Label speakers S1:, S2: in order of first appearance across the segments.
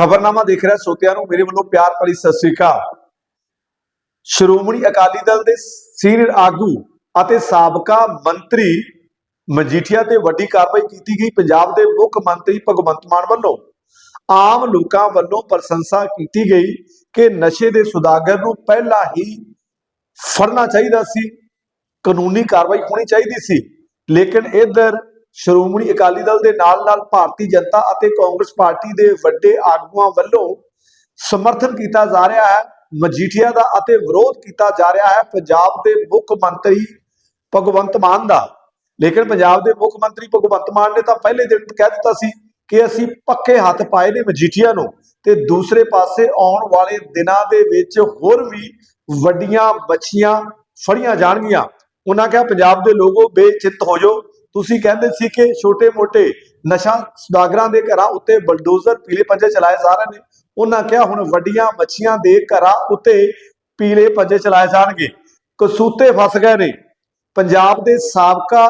S1: ਖਬਰਨਾਮਾ ਦੇਖ ਰਿਹਾ ਸੋਤਿਆਂ ਨੂੰ, ਮੇਰੇ ਵੱਲੋਂ ਪਿਆਰ ਭਰੀ ਸਤਿ ਸ੍ਰੀ ਅਕਾਲ। ਸ਼੍ਰੋਮਣੀ ਅਕਾਲੀ ਦਲ ਦੇ ਸੀਨੀਅਰ ਆਗੂ ਅਤੇ ਸਾਬਕਾ ਮੰਤਰੀ ਮਜੀਠੀਆ ਤੇ ਵੱਡੀ ਕਾਰਵਾਈ ਕੀਤੀ ਗਈ। ਪੰਜਾਬ ਦੇ ਮੁੱਖ ਮੰਤਰੀ ਭਗਵੰਤ ਮਾਨ ਵੱਲੋਂ ਆਮ ਲੋਕਾਂ ਵੱਲੋਂ ਪ੍ਰਸ਼ੰਸਾ ਕੀਤੀ ਗਈ ਕਿ ਨਸ਼ੇ ਦੇ ਸੁਦਾਗਰ ਨੂੰ ਪਹਿਲਾਂ ਹੀ ਫੜਨਾ ਚਾਹੀਦਾ ਸੀ, ਕਾਨੂੰਨੀ ਕਾਰਵਾਈ ਹੋਣੀ ਚਾਹੀਦੀ ਸੀ। ਲੇਕਿਨ ਇਧਰ ਸ਼੍ਰੋਮਣੀ ਅਕਾਲੀ ਦਲ ਦੇ ਨਾਲ-ਨਾਲ ਭਾਰਤੀ ਜਨਤਾ ਅਤੇ ਕਾਂਗਰਸ ਪਾਰਟੀ ਦੇ ਵੱਡੇ ਆਗੂਆਂ ਵੱਲੋਂ ਸਮਰਥਨ ਕੀਤਾ ਜਾ ਰਿਹਾ ਹੈ, ਮਜੀਠੀਆ ਦਾ ਅਤੇ ਵਿਰੋਧ ਕੀਤਾ ਜਾ ਰਿਹਾ ਹੈ ਪੰਜਾਬ ਦੇ ਮੁੱਖ ਮੰਤਰੀ ਭਗਵੰਤ ਮਾਨ ਦਾ। ਲੇਕਿਨ ਪੰਜਾਬ ਦੇ ਮੁੱਖ ਮੰਤਰੀ ਭਗਵੰਤ ਮਾਨ ਨੇ ਤਾਂ ਪਹਿਲੇ ਦਿਨ ਕਹਿ ਦਿੱਤਾ ਸੀ ਕਿ ਅਸੀਂ ਪੱਕੇ ਹੱਥ ਪਾਏ ਨੇ ਮਜੀਠੀਆ ਨੂੰ ਤੇ ਦੂਸਰੇ ਪਾਸੇ ਆਉਣ ਵਾਲੇ ਦਿਨਾਂ ਦੇ ਵਿੱਚ ਹੋਰ ਵੀ ਵੱਡੀਆਂ ਬੱਚੀਆਂ ਫੜੀਆਂ ਜਾਣਗੀਆਂ। ਉਹਨਾਂ ਕਿਹਾ, ਪੰਜਾਬ ਦੇ ਲੋਕੋ ਬੇਚਿੰਤ ਹੋ ਜਾਓ ਤੁਸੀਂ ਕਹਿੰਦੇ ਸੀ ਕਿ ਛੋਟੇ-ਮੋਟੇ ਨਸ਼ਾ ਸੁਦਾਗਰਾਂ ਦੇ ਘਰਾਂ ਉੱਤੇ ਬਲਡੋਜ਼ਰ ਪੀਲੇ ਪੰਜੇ ਚਲਾਏ ਜਾ ਰਹੇ ਨੇ। ਉਹਨਾਂ ਕਿਹਾ ਹੁਣ ਵੱਡੀਆਂ ਮੱਛੀਆਂ ਦੇ ਘਰਾਂ ਉੱਤੇ ਪੀਲੇ ਪੰਜੇ ਚਲਾਏ ਜਾਣਗੇ। ਕਸੂਤੇ ਫਸ ਗਏ ਨੇ। ਪੰਜਾਬ ਦੇ ਸਾਬਕਾ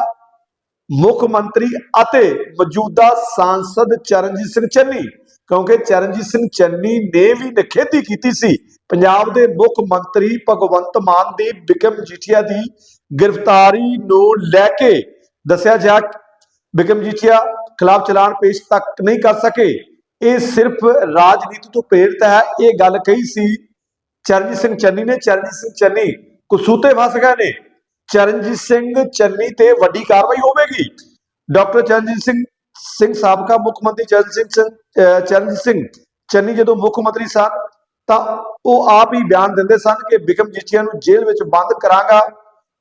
S1: ਮੁੱਖ ਮੰਤਰੀ ਅਤੇ ਮੌਜੂਦਾ ਸਾਂਸਦ ਚਰਨਜੀਤ ਸਿੰਘ ਚੰਨੀ, ਕਿਉਂਕਿ ਚਰਨਜੀਤ ਸਿੰਘ ਚੰਨੀ ਨੇ ਵੀ ਨਖੇਦੀ ਕੀਤੀ ਸੀ। ਪੰਜਾਬ ਦੇ ਮੁੱਖ ਮੰਤਰੀ ਭਗਵੰਤ ਮਾਨ ਦੀ ਬਿਕਮ ਜੀਠੀਆ ਦੀ ਗ੍ਰਿਫਤਾਰੀ ਨੂੰ ਲੈ ਕੇ ਦੱਸਿਆ ਜਾ ਬਿਕਮ ਜੀਠੀਆ ਖਿਲਾਫ ਚਲਾਨ ਪੇਸ਼ ਤੱਕ ਨਹੀਂ ਕਰ ਸਕੇ। ਇਹ ਸਿਰਫ ਰਾਜਨੀਤੀ ਤੋਂ ਪ੍ਰੇਰਿਤ ਹੈ। ਇਹ ਗੱਲ ਕਹੀ ਸੀ, ਚਰਨਜੀਤ ਸਿੰਘ ਚੰਨੀ ਨੇ। ਚਰਨਜੀਤ ਸਿੰਘ ਚੰਨੀ ਕਸੂਤੇ ਫਸ ਗਏ ਨੇ। ਚਰਨਜੀਤ ਸਿੰਘ ਚੰਨੀ ਤੇ ਵੱਡੀ ਕਾਰਵਾਈ ਹੋਵੇਗੀ। ਡਾਕਟਰ ਚਰਨਜੀਤ ਸਿੰਘ ਸਿੰਘ ਸਾਬਕਾ ਮੁੱਖ ਮੰਤਰੀ ਚਰਨਜੀਤ ਸਿੰਘ ਚਰਨਜੀਤ ਸਿੰਘ ਚੰਨੀ ਜਦੋਂ ਮੁੱਖ ਮੰਤਰੀ ਸਨ ਤਾਂ ਉਹ ਆਪ ਹੀ ਬਿਆਨ ਦਿੰਦੇ ਸਨ ਕਿ ਬਿਕਮ ਜੀਠੀਆ ਨੂੰ ਜੇਲ੍ਹ ਵਿੱਚ ਬੰਦ ਕਰਾਂਗਾ।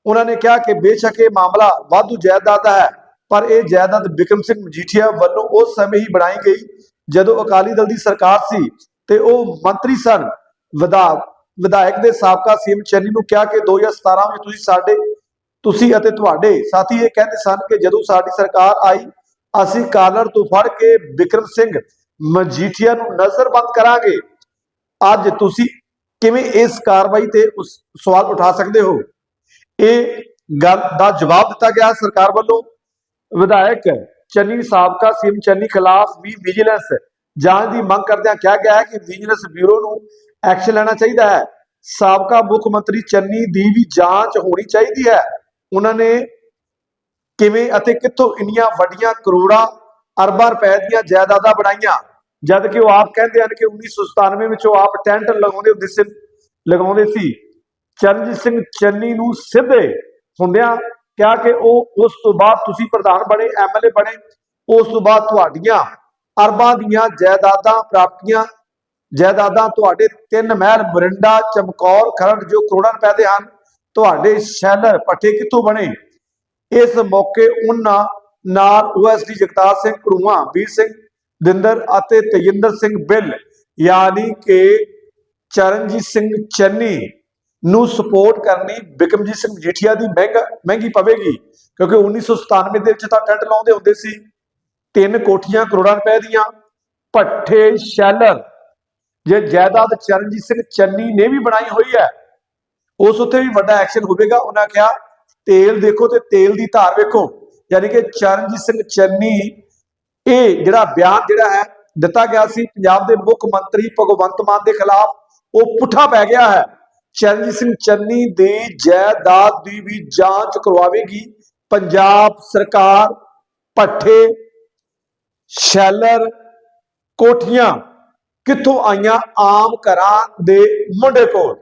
S1: ਉਹਨਾਂ ਨੇ ਕਿਹਾ ਕਿ ਬੇਸ਼ੱਕ ਇਹ ਮਾਮਲਾ ਵਾਧੂ ਜਾਇਦਾਦ ਦਾ ਹੈ, ਪਰ ਇਹ ਜਾਇਦਾਦ ਬਿਕਰਮ ਸਿੰਘ ਮਜੀਠੀਆ ਵੱਲੋਂ ਉਸ ਸਮੇਂ ਹੀ ਬਣਾਈ ਗਈ ਜਦੋਂ ਅਕਾਲੀ ਦਲ ਦੀ ਸਰਕਾਰ ਸੀ ਤੇ ਉਹ ਮੰਤਰੀ ਸਨ। ਵਿਧਾ, ਵਿਧਾਇਕ ਦੇ ਸਾਬਕਾ ਸੀਐਮ ਚੰਨੀ ਨੂੰ ਕਿਹਾ ਕਿ 2017 ਵਿੱਚ ਤੁਸੀਂ ਸਾਡੇ, ਤੁਸੀਂ ਅਤੇ ਤੁਹਾਡੇ ਸਾਥੀ ਇਹ ਕਹਿੰਦੇ ਸਨ ਕਿ ਜਦੋਂ ਸਾਡੀ ਸਰਕਾਰ ਆਈ, ਅਸੀਂ ਕਾਲਰ ਤੋਂ ਫੜ ਕੇ ਬਿਕਰਮ ਸਿੰਘ ਮਜੀਠੀਆ ਨੂੰ ਨਜ਼ਰਬੰਦ ਕਰਾਂਗੇ। ਅੱਜ ਤੁਸੀਂ ਕਿਵੇਂ ਇਸ ਕਾਰਵਾਈ ਤੇ ਉਸ ਸਵਾਲ ਉਠਾ ਸਕਦੇ ਹੋ? ਇਹ ਗੱਲ ਦਾ ਜਵਾਬ ਦਿੱਤਾ ਗਿਆ ਸਰਕਾਰ ਵੱਲੋਂ। ਵਿਧਾਇਕ ਚੰਨੀ ਸਾਬਕਾ ਸੀਐਮ ਚੰਨੀ ਖਿਲਾਫ ਵੀ ਵਿਜੀਲੈਂਸ ਜਾਂਚ ਦੀ ਮੰਗ ਕਰਦਿਆਂ ਕਿਹਾ ਗਿਆ ਹੈ ਕਿ ਵਿਜੀਲੈਂਸ ਬਿਊਰੋ ਨੂੰ ਐਕਸ਼ਨ ਲੈਣਾ ਚਾਹੀਦਾ ਹੈ। ਸਾਬਕਾ ਮੁੱਖ ਮੰਤਰੀ ਚੰਨੀ ਦੀ ਵੀ ਜਾਂਚ ਹੋਣੀ ਚਾਹੀਦੀ ਹੈ। ਉਹਨਾਂ ਨੇ ਕਿਵੇਂ ਅਤੇ ਕਿੱਥੋਂ ਇੰਨੀਆਂ ਵੱਡੀਆਂ ਕਰੋੜਾਂ ਅਰਬਾਂ ਰੁਪਏ ਦੀਆਂ ਜਾਇਦਾਦਾਂ ਬਣਾਈਆਂ? ਜਦ ਕਿ ਉਹ ਆਪ ਕਹਿੰਦੇ ਹਨ ਕਿ 1997 ਵਿੱਚ ਉਹ ਆਪ ਟੈਂਟ ਲਗਾਉਂਦੇ ਹੁੰਦੇ ਸੀ ਲਗਾਉਂਦੇ ਸੀ। ਚਰਨਜੀਤ ਸਿੰਘ ਚੰਨੀ ਨੂੰ ਸਿੱਧੇ ਹੁੰਦਿਆਂ ਕਿਹਾ ਕਿ ਉਹ ਉਸ ਤੋਂ ਬਾਅਦ ਤੁਸੀਂ ਪ੍ਰਧਾਨ ਬਣੇ ਐਮਐਲਏ ਬਣੇ, ਉਸ ਤੋਂ ਬਾਅਦ ਤੁਹਾਡੀਆਂ ਅਰਬਾਂ ਦੀਆਂ ਜਾਇਦਾਦਾਂ ਪ੍ਰਾਪਤੀਆਂ, ਜਾਇਦਾਦਾਂ ਤੁਹਾਡੇ ਤਿੰਨ ਮਹਿਲ, ਮਰਿੰਡਾ, ਚਮਕੌਰ, ਖਰੜ, ਜੋ ਕਰੋੜਾਂ ਰੁਪਏ ਦੇ ਹਨ, ਤੁਹਾਡੇ ਸ਼ੈਲਰ ਪੱਠੇ ਕਿੱਥੋਂ ਬਣੇ? ਇਸ ਮੌਕੇ ਉਹਨਾਂ ਨਾਲ ਓਐਸਡੀ ਜਗਤਾਰ ਸਿੰਘ ਕੜੂਆ ਵੀਰ ਸਿੰਘ, ਦਿੰਦਰ ਅਤੇ ਤੇਜਿੰਦਰ ਸਿੰਘ ਬਿੱਲ, ਯਾਨੀ ਕਿ ਚਰਨਜੀਤ ਸਿੰਘ ਚੰਨੀ ਨੂੰ ਸਪੋਰਟ ਕਰਨੀ ਬਿਕਮਜੀਤ ਸਿੰਘ ਜੀਠੀਆ ਦੀ ਮਹਿੰਗਾ, ਮਹਿੰਗੀ ਪਵੇਗੀ, ਕਿਉਂਕਿ 1997 ਦੇ ਵਿੱਚ ਤਾਂ ਟੈਂਟ ਲਾਉਂਦੇ ਹੁੰਦੇ ਸੀ। ਤਿੰਨ ਕੋਠੀਆਂ ਕਰੋੜਾਂ ਰੁਪਏ ਦੀਆਂ। ਪੱਠੇ ਸ਼ੈਲਰ, ਜੇ ਜਾਇਦਾਦ ਚਰਨਜੀਤ ਸਿੰਘ ਚੰਨੀ ਨੇ ਵੀ ਬਣਾਈ ਹੋਈ ਹੈ, ਉਸ ਉੱਤੇ ਵੀ ਵੱਡਾ ਐਕਸ਼ਨ ਹੋਵੇਗਾ, ਉਹਨਾਂ ਕਿਹਾ। ਤੇਲ ਦੇਖੋ ਤੇ ਤੇਲ ਦੀ ਧਾਰ ਵੇਖੋ। ਯਾਨੀ ਕਿ ਚਰਨਜੀਤ ਸਿੰਘ ਚੰਨੀ, ਇਹ ਜਿਹੜਾ ਬਿਆਨ ਜਿਹੜਾ ਹੈ, ਦਿੱਤਾ ਗਿਆ ਸੀ, ਪੰਜਾਬ ਦੇ ਮੁੱਖ ਮੰਤਰੀ ਭਗਵੰਤ ਮਾਨ ਦੇ ਖਿਲਾਫ, ਉਹ ਪੁੱਠਾ ਪੈ ਗਿਆ ਹੈ। ਚਰਨਜੀਤ ਸਿੰਘ ਚੰਨੀ ਦੀ ਜਾਇਦਾਦ ਦੀ ਵੀ ਜਾਂਚ ਕਰਵਾਵੇਗੀ। ਪੰਜਾਬ ਸਰਕਾਰ ਪੱਠੇ ਸ਼ੈਲਰ, ਕੋਠੀਆਂ ਕਿੱਥੋਂ ਆਈਆਂ ਆਮ ਘਰਾਂ ਦੇ ਮੁੰਡੇ ਕੋਲ?